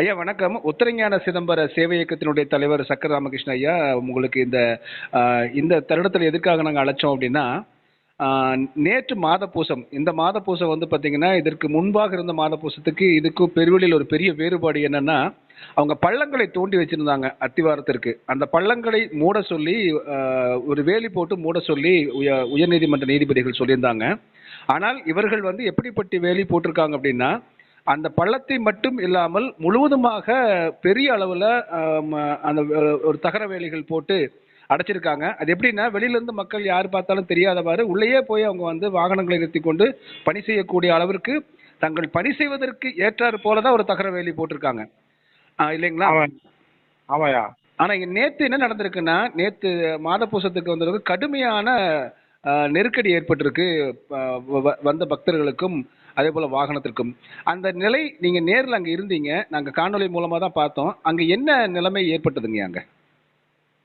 ஐயா வணக்கம். உத்தரஞான சிதம்பர சேவை இயக்கத்தினுடைய தலைவர் சக்கர ராமகிருஷ்ண ஐயா உங்களுக்கு இந்த இந்த தருணத்தில் எதுக்காக நாங்கள் அழைச்சோம் அப்படின்னா நேற்று மாத பூசம் இந்த மாத பூசம் வந்து பார்த்தீங்கன்னா இதற்கு முன்பாக இருந்த மாத பூசத்துக்கு இதுக்கும் பெருவெளியில் ஒரு பெரிய வேறுபாடு என்னன்னா அவங்க பள்ளங்களை தோண்டி வச்சிருந்தாங்க அத்திவாரத்திற்கு. அந்த பள்ளங்களை மூட சொல்லி ஒரு வேலி போட்டு மூட சொல்லி உய உயர்நீதிமன்ற நீதிபதிகள் சொல்லியிருந்தாங்க. ஆனால் இவர்கள் வந்து எப்படிப்பட்ட வேலி போட்டிருக்காங்க அப்படின்னா அந்த பள்ளத்தை மட்டும் இல்லாமல் முழுவதுமாக பெரிய அளவில் அந்த ஒரு தகர வேலிகள் போட்டு அடைச்சிருக்காங்க. அது எப்படின்னா வெளியிலேருந்து மக்கள் யார் பார்த்தாலும் தெரியாதவாறு உள்ளேயே போய் அவங்க வந்து வாகனங்களை நிறுத்தி கொண்டு பணி செய்யக்கூடிய அளவிற்கு தங்கள் பணி செய்வதற்கு ஏற்றாறு போல தான் ஒரு தகர வேலி போட்டிருக்காங்க. இல்லைங்களா? ஆமா ஆமாய்யா. ஆனா இங்க நேத்து என்ன நடந்திருக்குன்னா நேத்து மாத பூசத்துக்கு வந்ததுக்கு கடுமையான நெருக்கடி ஏற்பட்டிருக்கு வந்த பக்தர்களுக்கும் அதே போல வாகனத்திற்கும். அந்த நிலை நீங்க நேர்ல அங்க இருந்தீங்க நாங்க காணொளி மூலமா தான் பார்த்தோம். அங்க என்ன நிலைமை ஏற்பட்டதுங்க அங்க?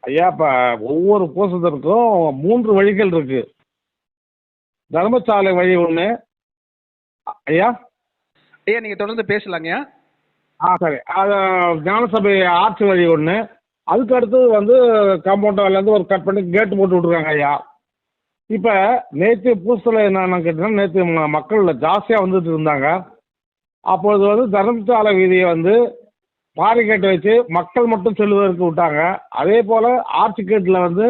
ஐயா இப்ப ஒவ்வொரு பூசத்திற்கும் மூன்று வழிகள் இருக்கு. தர்மசாலை வழி ஒண்ணு. ஐயா? ஐயா நீங்க தொடர்ந்து பேசலாங்கய்யா ஆ சரி. அது ஞானசபை ஆர்ச்சி வழி ஒன்று அதுக்கு அடுத்தது வந்து காம்பவுண்டர்லேருந்து ஒரு கட் பண்ணி கேட்டு போட்டு விட்ருக்காங்க ஐயா. இப்போ நேற்று பூசத்தில் என்னென்னு கேட்டிங்கன்னா நேற்று மக்கள் ஜாஸ்தியாக வந்துட்டு இருந்தாங்க. அப்பொழுது வந்து தர்மசாலை வீதியை வந்து பாரிகேட் வச்சு மக்கள் மட்டும் செல்வதற்கு விட்டாங்க. அதே போல் ஆர்ச்சி கேட்டில் வந்து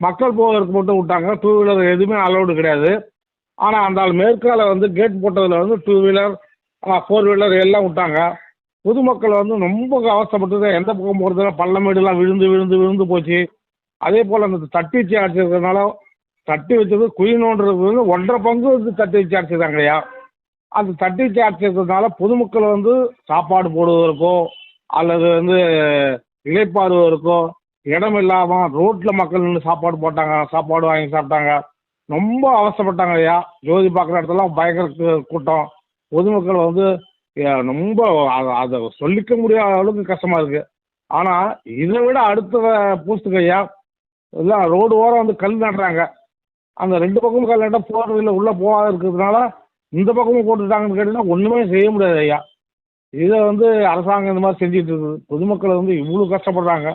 மக்கள் போவதற்கு மட்டும் விட்டாங்க. டூ வீலர் எதுவுமே அலௌடு கிடையாது. ஆனால் அந்த மேற்கால வந்து கேட் போட்டதில் வந்து டூ வீலர் ஃபோர் வீலர் எல்லாம் விட்டாங்க. பொதுமக்கள் வந்து ரொம்ப அவசரப்பட்டது எந்த பக்கம் போகிறதுல பள்ளமேடுலாம் விழுந்து விழுந்து விழுந்து போச்சு. அதே போல் அந்த தட்டிச்சு அடிச்சிருக்கிறதுனால தட்டி வச்சது குயினோன்றது வந்து ஒன்றரை பங்கு வந்து தட்டி வச்சு அடிச்சிருக்காங்க ஐயா அந்த தட்டி வச்சு அடிச்சிருக்கிறதுனால பொதுமக்கள் வந்து சாப்பாடு போடுவதற்கோ அல்லது வந்து இளைப்பாறுவதற்கோ இடம் இல்லாமல் ரோட்டில் மக்கள் நின்று சாப்பாடு போட்டாங்க சாப்பாடு வாங்கி சாப்பிட்டாங்க. ரொம்ப அவசரப்பட்டாங்க ஐயா ஜோதி பார்க்குற இடத்துலாம் பயங்கர கூட்டம். பொதுமக்கள் வந்து ரொம்ப அதை சொல்லிக்க முடியாத அளவுக்கு கஷ்டமாக இருக்குது ஆனால் இதை விட அடுத்த பூஸ்துக்கு ஐயா எல்லாம் ரோடு ஓரம் வந்து கல் நடுறாங்க. அந்த ரெண்டு பக்கமும் கல்யாணம் நட்டால் இல்லை உள்ளே போகாத இருக்கிறதுனால இந்த பக்கமும் போட்டுட்டாங்கன்னு கேட்டிங்கன்னா ஒன்றுமே செய்ய முடியாது ஐயா. இதை வந்து அரசாங்கம் இந்த மாதிரி செஞ்சுட்டு இருக்குது. பொதுமக்கள் வந்து இவ்வளோ கஷ்டப்படுறாங்க.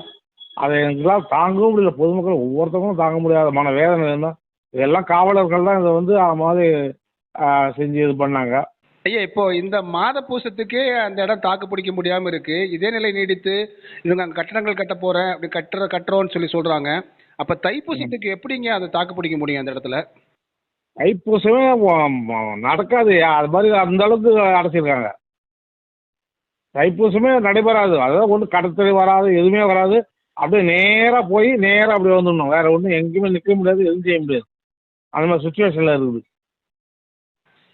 அதை எங்களால் தாங்கவும் முடியல. பொதுமக்கள் ஒவ்வொருத்தவங்களும் தாங்க முடியாத மன வேதனை என்ன? இதெல்லாம் காவலர்கள் தான் இதை வந்து அது மாதிரி செஞ்சு இது பண்ணாங்க. ஐயா இப்போ இந்த மாத பூசத்துக்கே அந்த இடம் தாக்கு பிடிக்க முடியாம இருக்கு. இதே நிலை நீடித்து இவங்க அங்கே கட்டடங்கள் கட்ட போறேன் அப்படி கட்டுற கட்டுறோம்னு சொல்லி சொல்றாங்க. அப்ப தைப்பூசத்துக்கு எப்படிங்க அதை தாக்கு பிடிக்க முடியும் அந்த இடத்துல? தைப்பூசமே நடக்காது. அது மாதிரி அந்த அளவுக்கு அடைச்சிருக்காங்க. தைப்பூசமே நடைபெறாது. அதாவது ஒன்றும் கடத்தல் வராது எதுவுமே வராது. அப்படியே நேராக போய் நேராக அப்படியே வந்துடணும். வேற ஒன்றும் எங்கேயுமே நிற்க முடியாது எதுவும் செய்ய முடியாது. அந்த மாதிரி சுச்சுவேஷனில் இருக்குது.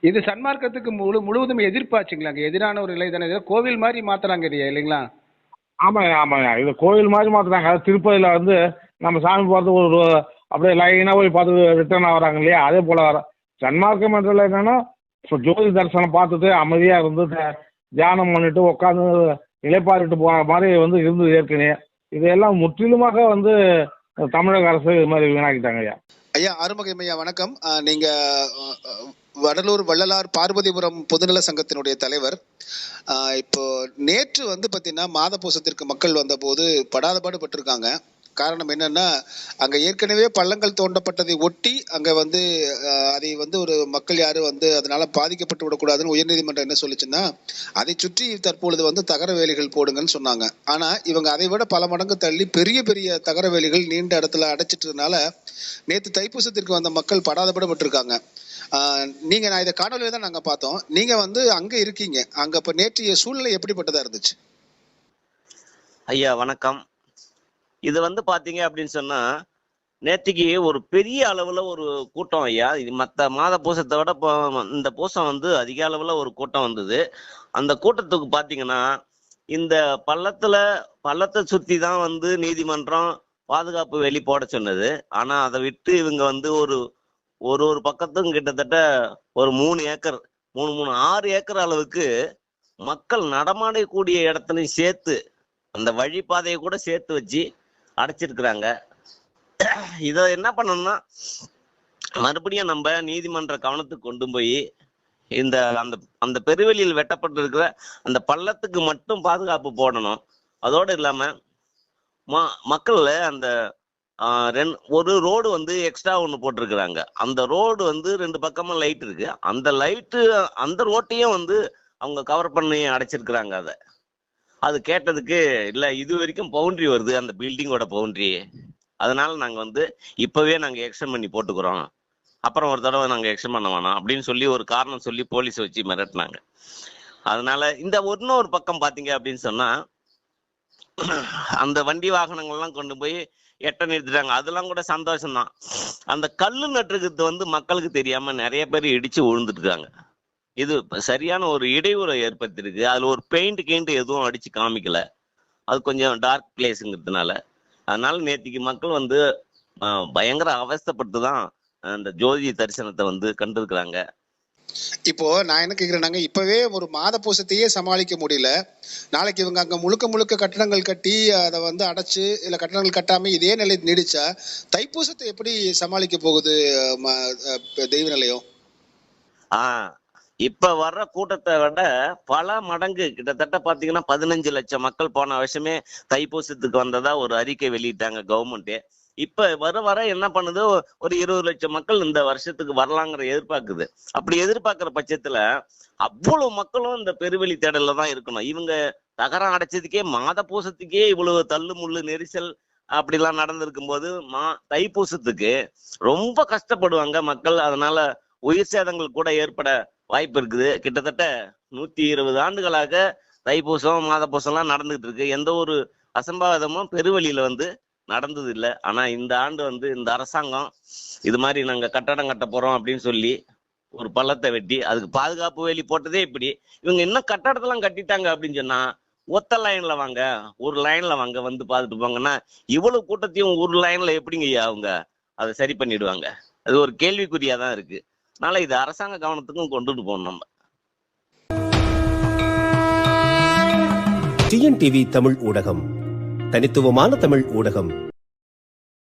இது சன்மார்க்கத்துக்கு முழு முழுவதும் எதிர்ப்பாச்சுங்களா அங்க எதிரான ஒரு நிலை தானே. இது கோவில் மாதிரி மாத்துறாங்க இல்லையா இல்லைங்களா? ஆமாங்க ஆமாங்க. இது கோயில் மாதிரி அதாவது திருப்பதியில் வந்து நம்ம சாமி பார்த்து ஒரு அப்படியே லைனாக போய் பார்த்து ரிட்டர்ன் ஆகுறாங்க இல்லையா? அதே போல் வர. சன்மார்க்கம் என்றதில் என்னென்னா இப்போ ஜோதி தரிசனம் பார்த்துட்டு அமைதியாக இருந்து த- தியானம் பண்ணிட்டு உட்காந்து இலைப்பாரிட்டு போகிற மாதிரி வந்து இருந்தது ஏற்கனவே. இதையெல்லாம் முற்றிலுமாக வந்து தமிழக அரசு இது மாதிரி வீணாக்கிட்டாங்க ஐயா. ஐயா ஆறுமுகம் ஐயா வணக்கம். நீங்கள் வடலூர் வள்ளலார் பார்வதிபுரம் பொதுநல சங்கத்தினுடைய தலைவர். இப்போ நேற்று வந்து பார்த்தீங்கன்னா மாத பூசத்திற்கு மக்கள் வந்தபோது படாத பாடுபட்டிருக்காங்க காரணம் என்னன்னா அங்க ஏற்கனவே பள்ளங்கள் தோண்டப்பட்டதை ஒட்டி அங்க வந்து அதை வந்து ஒரு மக்கள் யாரும் வந்து அதனால பாதிக்கப்பட்டு விடக்கூடாதுன்னு உயர்நீதிமன்றம் என்ன சொல்லுச்சுன்னா அதை சுற்றி தற்பொழுது வந்து தகர வேலிகள் போடுங்கன்னு சொன்னாங்க. ஆனா இவங்க அதை விட பல மடங்கு தள்ளி பெரிய பெரிய தகர வேலிகள் நீண்ட இடத்துல அடைச்சிட்டதுனால நேற்று தைப்பூசத்திற்கு வந்த மக்கள் படாதபடப்பட்டிருக்காங்க. நீங்கள் நீங்க நான் இதை காணொலியில தான் நாங்க பார்த்தோம். நீங்க வந்து அங்க இருக்கீங்க. அங்க இப்ப நேற்றைய சூழ்நிலை எப்படிப்பட்டதா இருந்துச்சு? ஐயா வணக்கம். இது வந்து பாத்தீங்க அப்படின்னு சொன்னா நேத்திக்கு ஒரு பெரிய அளவுல ஒரு கூட்டம் ஐயா. இது மத்த மாத பூசத்தை விட இப்போ இந்த பூசம் வந்து அதிக அளவுல ஒரு கூட்டம் வந்தது. அந்த கூட்டத்துக்கு பாத்தீங்கன்னா இந்த பள்ளத்துல பள்ளத்தை சுத்தி தான் வந்து நீதிமன்றம் பாதுகாப்பு வெளி போட சொன்னது. ஆனா அதை விட்டு இவங்க வந்து ஒரு ஒரு ஒரு பக்கத்துக்கும் கிட்டத்தட்ட ஒரு மூணு ஏக்கர் மூணு மூணு ஆறு ஏக்கர் அளவுக்கு மக்கள் நடமாடக்கூடிய இடத்துலையும் சேர்த்து அந்த வழிபாதையை கூட சேர்த்து வச்சு அடைச்சிருக்கிறாங்க. இதை என்ன பண்ணணும்னா மறுபடியும் நம்ம நீதிமன்ற கவனத்துக்கு கொண்டு போய் இந்த அந்த அந்த பெருவெளியில் வெட்டப்பட்டிருக்கிற அந்த பள்ளத்துக்கு மட்டும் பாதுகாப்பு போடணும். அதோடு இல்லாமல் ம மக்கள் அந்த ரெண் ஒரு ரோடு வந்து எக்ஸ்ட்ரா ஒன்று போட்டிருக்கிறாங்க. அந்த ரோடு வந்து ரெண்டு பக்கமும் லைட் இருக்கு. அந்த லைட்டு அந்த ரோட்டையும் வந்து அவங்க கவர் பண்ணி அடைச்சிருக்கிறாங்க அதை. அது கேட்டதுக்கு இல்லை இது வரைக்கும் பவுண்டரி வருது அந்த பில்டிங்கோட பவுண்டரி அதனால நாங்கள் வந்து இப்போவே நாங்கள் எக்ஸ்டன் பண்ணி போட்டுக்கிறோம். அப்புறம் ஒரு தடவை நாங்கள் எக்ஸ்டன் பண்ண வேணாம் அப்படின்னு சொல்லி ஒரு காரணம் சொல்லி போலீஸ் வச்சு மிரட்டினாங்க. அதனால இந்த இன்னொரு பக்கம் பாத்தீங்க அப்படின்னு சொன்னா அந்த வண்டி வாகனங்கள்லாம் கொண்டு போய் எட்ட நிறுத்திட்டாங்க. அதெல்லாம் கூட சந்தோஷம்தான். அந்த கல்லு நட்டுருக்கிறது வந்து மக்களுக்கு தெரியாம நிறைய பேர் இடிச்சு விழுந்துருக்காங்க இது சரியான ஒரு இடையூறை ஏற்படுத்தியிருக்கு. அதுல ஒரு பெயிண்ட் கெயிண்ட் எதுவும் அடிச்சு காமிக்கல. அது கொஞ்சம் டார்க் பிளேஸுங்கிறதுனால அதனால நேத்திக்கு மக்கள் வந்து பயங்கர அவஸ்தைப்பட்டு தான் அந்த ஜோதி தரிசனத்தை வந்து கண்டிருக்கிறாங்க. இப்போ நான் என்ன கேக்குறேன்னாங்க இப்பவே ஒரு மாத பூசத்தையே சமாளிக்க முடியல. நாளைக்கு இவங்க அங்க முழுக்க முழுக்க கட்டடங்கள் கட்டி அதை வந்து அடைச்சு இல்ல கட்டடங்கள் கட்டாம இதே நிலை நீடிச்சா தைப்பூசத்தை எப்படி சமாளிக்க போகுது தெய்வ நிலையம்? ஆஹ் இப்ப வர்ற கூட்டத்தை விட பல மடங்கு கிட்டத்தட்ட பாத்தீங்கன்னா பதினஞ்சு லட்சம் மக்கள் போன வருஷமே தைப்பூசத்துக்கு வந்ததா ஒரு அறிக்கை வெளியிட்டாங்க கவர்மெண்ட் இப்ப வர வர என்ன பண்ணுது? ஒரு இருபது லட்சம் மக்கள் இந்த வருஷத்துக்கு வரலாங்கிற எதிர்பார்க்குது. அப்படி எதிர்பார்க்கிற பட்சத்துல அவ்வளவு மக்களும் இந்த பெருவெளி தேடல்ல தான் இருக்கணும். இவங்க தகரம் அடைச்சதுக்கே மாத பூசத்துக்கே இவ்வளவு தள்ளு முள்ளு நெரிசல் அப்படிலாம் நடந்திருக்கும் போது மா தைப்பூசத்துக்கு ரொம்ப கஷ்டப்படுவாங்க மக்கள். அதனால உயிர் சேதங்கள் கூட ஏற்பட வாய்ப்பு இருக்குது. கிட்டத்தட்ட நூத்தி இருபது ஆண்டுகளாக தைப்பூசம் மாதப்பூசம்லாம் நடந்துகிட்டு இருக்கு. எந்த ஒரு அசம்பாவிதமும் பெருவழியில வந்து நடந்தது இல்லை ஆனா இந்த ஆண்டு வந்து இந்த அரசாங்கம் இது மாதிரி நாங்க கட்டடம் கட்ட போறோம் அப்படின்னு சொல்லி ஒரு பள்ளத்தை வெட்டி அதுக்கு பாதுகாப்பு வேலி போட்டதே இப்படி. இவங்க இன்னும் கட்டடத்தெல்லாம் கட்டிட்டாங்க அப்படின்னு சொன்னா ஒத்த லைன்ல வாங்க ஒரு லைன்ல வாங்க வந்து பார்த்துட்டு போங்கன்னா இவ்வளவு கூட்டத்தையும் ஒரு லைன்ல எப்படிங்க ஐயா அவங்க? அதை சரி பண்ணிடுவாங்க. அது ஒரு கேள்விக்குறியா தான் இருக்கு. அதனால இது அரசாங்க கவனத்துக்கும் கொண்டுட்டு போகணும் நம்ம. டிஎன்டிவி தமிழ் ஊடகம். தனித்துவமான தமிழ் ஊடகம்.